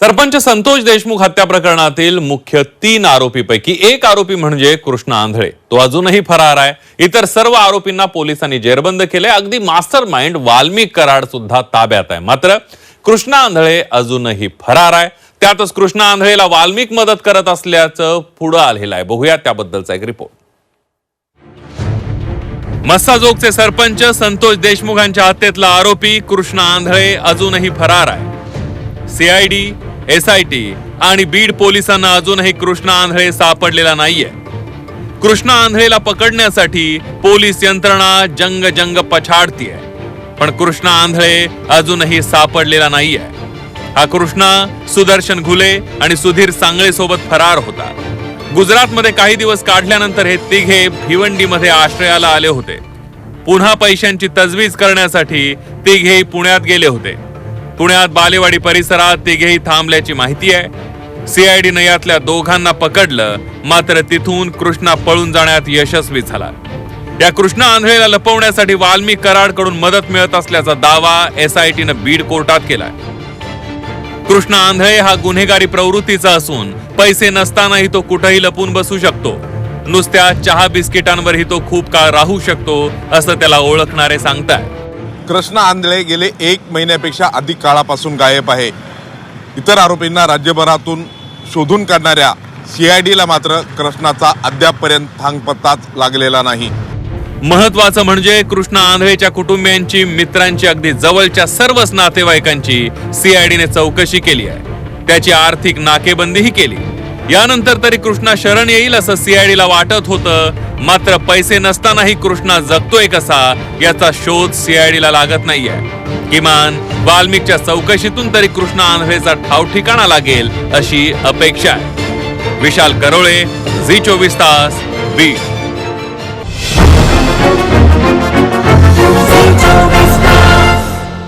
सरपंच संतोष देशमुख हत्या प्रकरणातील मुख्य तीन आरोपीपैकी एक आरोपी म्हणजे कृष्ण आंधळे. तो अजूनही फरार आहे. इतर सर्व आरोपींना पोलिसांनी जेरबंद केले अगदी मास्टर माइंड वाल्मिक कराड सुद्धा ताब्यात आहे. मात्र कृष्ण आंधळे अजूनही फरार आहे. त्यातच कृष्ण आंधळेला वाल्मिक मदत करत असल्याचं पुढं आलेलं आहे. बघूया त्याबद्दलचा एक रिपोर्ट मस्साजोगचे सरपंच संतोष देशमुख यांच्या हत्येतला आरोपी कृष्ण आंधळे अजूनही फरार आहे. सीआयडी एस आय टी आणि बीड पोलिसांना अजूनही कृष्ण आंधळे सापडलेला नाहीये. कृष्ण आंधळेला पकडण्यासाठी पोलीस यंत्रणा जंग जंग पछाडतीये. पण कृष्ण आंधळे अजूनही सापडलेला नाहीये. हा कृष्णा सुदर्शन घुले आणि सुधीर सांगळे सोबत फरार होता. गुजरातमध्ये काही दिवस काढल्यानंतर हे तिघे भिवंडीमध्ये आश्रयाला आले होते. पुन्हा पैशांची तजवीज करण्यासाठी तिघे पुण्यात गेले होते. पुण्यात बालेवाडी परिसरात तिघेही थांबल्याची माहिती आहे. सीआयडीनं यातल्या दोघांना पकडलं मात्र तिथून कृष्णा पळून जाण्यात यशस्वी झाला. या कृष्णा आंधळेला लपवण्यासाठी वाल्मिक कराडकडून मदत मिळत असल्याचा दावा एसआयटीनं बीड कोर्टात केलाय. कृष्ण आंधळे हा गुन्हेगारी प्रवृत्तीचा असून पैसे नसतानाही तो कुठेही लपून बसू शकतो. नुसत्या चहा बिस्किटांवरही तो खूप काळ राहू शकतो असं त्याला ओळखणारे सांगताय. कृष्ण आंधळे गेले एक महिन्यापेक्षा अधिक काळापासून गायब आहे. इतर आरोपींना राज्यभरातून शोधून काढणाऱ्या सीआयडीला मात्र कृष्णाचा अद्यापपर्यंत थांगपत्ताच लागलेला नाही. महत्वाचं म्हणजे कृष्ण आंधळेच्या कुटुंबियांची मित्रांची अगदी जवळच्या सर्वच नातेवाईकांची सीआयडीने चौकशी केली आहे. त्याची आर्थिक नाकेबंदीही केली. यानंतर तरी कृष्णा शरण येईल असं सीआयडीला वाटत होतं. मात्र पैसे नसतानाही कृष्णा जगतोय कसा याचा शोध सीआयडीला लागत नाहीये. किमान वाल्मिकच्या चौकशीतून तरी कृष्णा आंधळेचा ठाव ठिकाणा लागेल अशी अपेक्षा आहे. विशाल करोळे झी चोवीस तास बीड.